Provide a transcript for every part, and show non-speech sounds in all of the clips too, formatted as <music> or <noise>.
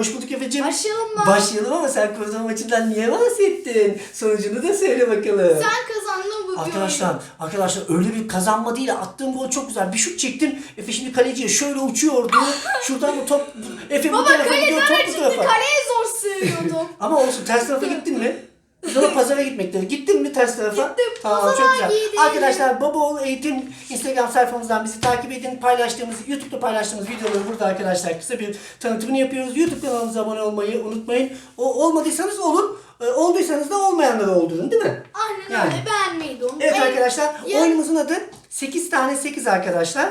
Efe'cim. Başlayalım mı? Başlayalım ama sen Kosovo maçından niye bahsettin? Sonucunu da söyle bakalım. Sen kazandın bu Arkadaşlar, arkadaşlar öyle bir kazanma değil. Attığım gol çok güzel. Bir şut çektim. Efe şimdi kaleciye şöyle uçuyordu. Şuradan bu top Efe bu Baba tarafa gidiyor, top bu çıktı. tarafa. Kaleye zor sığıyordum. Ama olsun ters tarafa gittin mi? <laughs> Sonra pazara gitmekleri. Gittin mi ters tarafa? Gittim. Tamam çok güzel. giydim. Arkadaşlar Baba Oğul Eğitim Instagram sayfamızdan bizi takip edin. Paylaştığımız, YouTube'da paylaştığımız videoları burada arkadaşlar kısa bir tanıtımını yapıyoruz. YouTube kanalımıza abone olmayı unutmayın. O, olmadıysanız olun. E, olduysanız da olmayanları oldurun değil mi? Aynen Yani. öyle beğenmeyi de unutmayın. Evet arkadaşlar Ya- oyunumuzun adı 8 tane 8 arkadaşlar.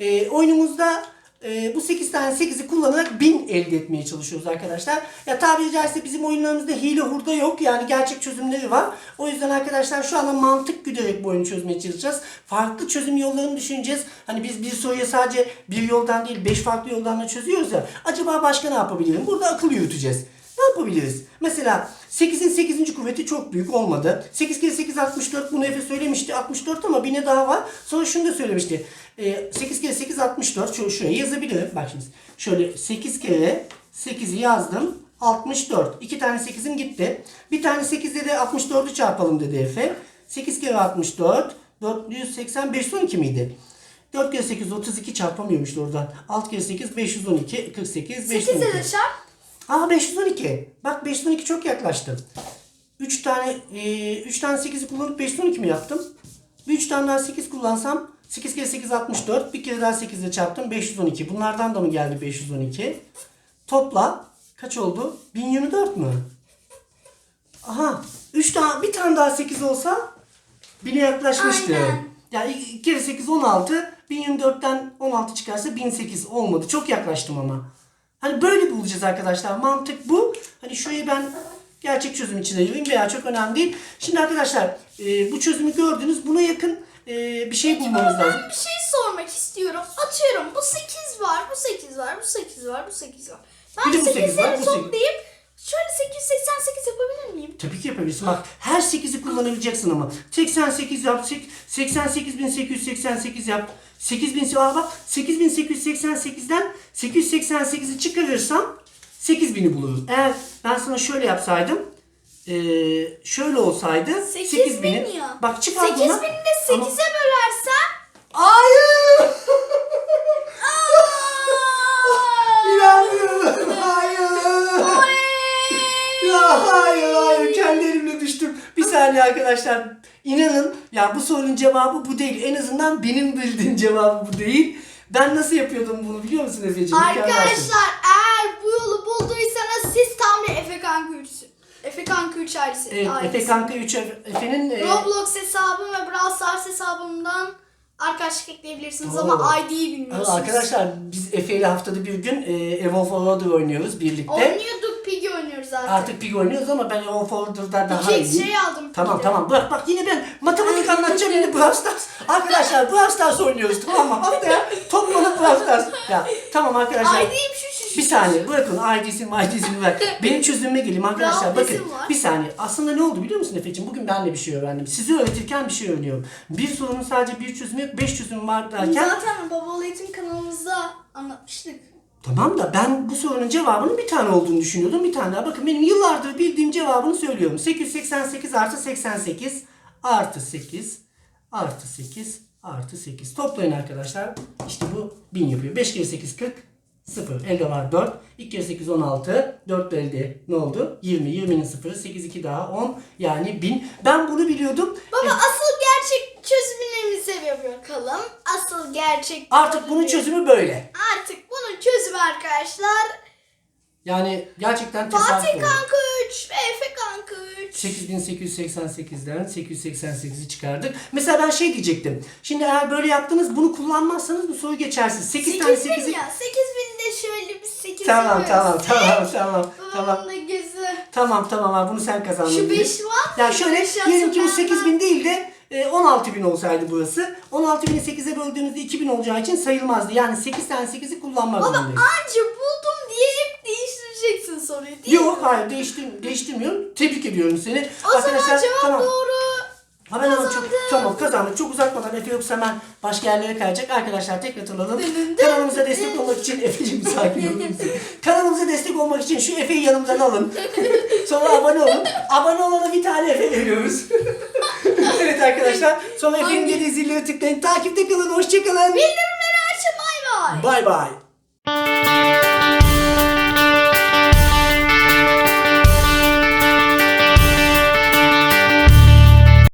Ee, oyunumuzda e, bu 8 tane 8'i kullanarak 1000 elde etmeye çalışıyoruz arkadaşlar. Ya tabiri caizse bizim oyunlarımızda hile hurda yok. Yani gerçek çözümleri var. O yüzden arkadaşlar şu anda mantık güderek bu oyunu çözmeye çalışacağız. Farklı çözüm yollarını düşüneceğiz. Hani biz bir soruya sadece bir yoldan değil 5 farklı yoldan da çözüyoruz ya. Acaba başka ne yapabilirim? Burada akıl yürüteceğiz. Yapabiliriz? Mesela 8'in 8. kuvveti çok büyük olmadı. 8 kere 8 64 bunu Efe söylemişti. 64 ama bir ne daha var. Sonra şunu da söylemişti. Ee, 8 kere 8 64. Şöyle şuraya yazabilirim. Bak şimdi. Şöyle 8 kere 8'i yazdım. 64. İki tane 8'im gitti. Bir tane 8'de de 64'ü çarpalım dedi Efe. 8 kere 64. 480 512 miydi? 4 kere 8 32 çarpamıyorum işte oradan. 6 kere 8 512 48 512. 8'e de çarp. Aa 512. Bak 512 çok yaklaştım. 3 tane e, 3 tane 8'i kullanıp 512 mi yaptım? Bir 3 tane daha 8 kullansam 8 kere 8 64. Bir kere daha 8 ile çarptım 512. Bunlardan da mı geldi 512? Topla kaç oldu? 1024 mü? Aha 3 tane bir tane daha 8 olsa 1000'e yaklaşmıştı. Aynen. Yani 2 kere 8 16. 1024'ten 16 çıkarsa 1008 olmadı. Çok yaklaştım ama. Hani böyle bulacağız arkadaşlar. Mantık bu. Hani şurayı ben gerçek çözüm içine gireyim veya çok önemli değil. Şimdi arkadaşlar e, bu çözümü gördünüz. Buna yakın e, bir şey bulmamız lazım. ben bir şey sormak istiyorum. Atıyorum bu 8 var, bu 8 var, bu 8 var, bu 8 var. Ben Bir de bu var, 8'leri bu sekiz. toplayıp şöyle 888 yapabilir miyim? Tabii ki yapabilirsin. Bak her 8'i kullanabileceksin ama. 88 yap, sek- 88.888 yap. 8000 aa bak 8888'den 888'i çıkarırsam 8000'i buluruz. Eğer ben sana şöyle yapsaydım eee, şöyle olsaydı 8000 8000'i ya. bak çıkar 8000'i bundan. de Ama- 8'e bölersem Hayır! Saniye arkadaşlar. İnanın ya bu sorunun cevabı bu değil. En azından benim bildiğim cevabı bu değil. Ben nasıl yapıyordum bunu biliyor musun Efe'ciğim? Arkadaşlar eğer bu yolu bulduysanız siz tam bir Efe Kanka 3 Efe Kanka 3 ailesi. Evet. Efe Kanka 3 Efe'nin e, Roblox hesabım ve Brawl Stars hesabımdan arkadaşlık ekleyebilirsiniz Oo. ama ID'yi bilmiyorsunuz. Arkadaşlar biz Efe ile haftada bir gün e, Evolve Order oynuyoruz birlikte. Oynuyorduk Oynuyoruz artık. Pig oynuyoruz ama ben Evolve Order'da daha İki iyiyim. şey aldım. Tamam tamam bırak bak yine ben matematik anlatacağım yine Brawl Stars. <laughs> Arkadaşlar Brawl Stars oynuyoruz tamam mı? Haftaya toplanıp Brawl Stars. Ya tamam arkadaşlar. ID'yim şu şu şu. Bir saniye bırakın ID'sini ID'sini ver. <laughs> Benim çözümüme geleyim arkadaşlar. Brawl Bakın var. bir saniye. Aslında ne oldu biliyor musun Efe'ciğim? Bugün ben de bir şey öğrendim. Sizi öğretirken bir şey öğreniyorum. Bir sorunun sadece bir çözümü yok. Beş çözüm var derken. Zaten Babalı Eğitim kanalımızda anlatmıştık. Tamam da ben bu sorunun cevabının bir tane olduğunu düşünüyordum. Bir tane daha. Bakın benim yıllardır bildiğim cevabını söylüyorum. 888 artı 88 artı 8 artı 8 artı 8. Toplayın arkadaşlar. İşte bu 1000 yapıyor. 5 kere 8 40. 0. Elde var 4. 2 kere 8 16. 4 de elde ne oldu? 20. 20'nin 0'ı. 8 2 daha 10. Yani 1000. Ben bunu biliyordum. Baba E, asıl gerçek çözümlerimize bir bakalım. Asıl gerçek artık bunun çözümü böyle. Çözümü arkadaşlar. Yani gerçekten tesadüf Fatih oldu. Kanka 3 ve Efe Kanka 3. 8888'den 888'i çıkardık. Mesela ben şey diyecektim. Şimdi eğer böyle yaptınız bunu kullanmazsanız bu soru geçersiz. 8 tane 8000 8'i... ya. 8000 de şöyle bir 8 Tamam tamam tamam <laughs> tamam tamam. Babamın da gözü. Tamam tamam abi bunu sen kazandın. Şu diye. 5 var. Ya şöyle Beş diyelim ki bu yazsın 8000 değil de e, 16000 olsaydı burası. 16000'i 8'e böldüğümüzde 2000 olacağı için sayılmazdı. Yani 8 tane 8'i kullanmak Baba zorundayız. anca buldum diye hep değiştireceksin soruyu değil Yok mi? hayır değiştir, değiştirmiyorum. Tebrik ediyorum seni. O zaman cevap doğru. Hemen hemen çok tamam kazandık. Çok uzatmadan Efe yoksa hemen başka yerlere kayacak. Arkadaşlar tekrar hatırlayalım. Kanalımıza destek olmak için Efe'cim sakin musun? <laughs> Kanalımıza destek olmak için şu Efe'yi yanımdan alın. <laughs> Sonra abone olun. Abone olana bir tane Efe veriyoruz. <laughs> evet arkadaşlar. Sonra Efe'nin Hangi- dediği zilleri tıklayın. Takipte kalın. Hoşçakalın. Bildirimleri açın bay bay. Bay bay.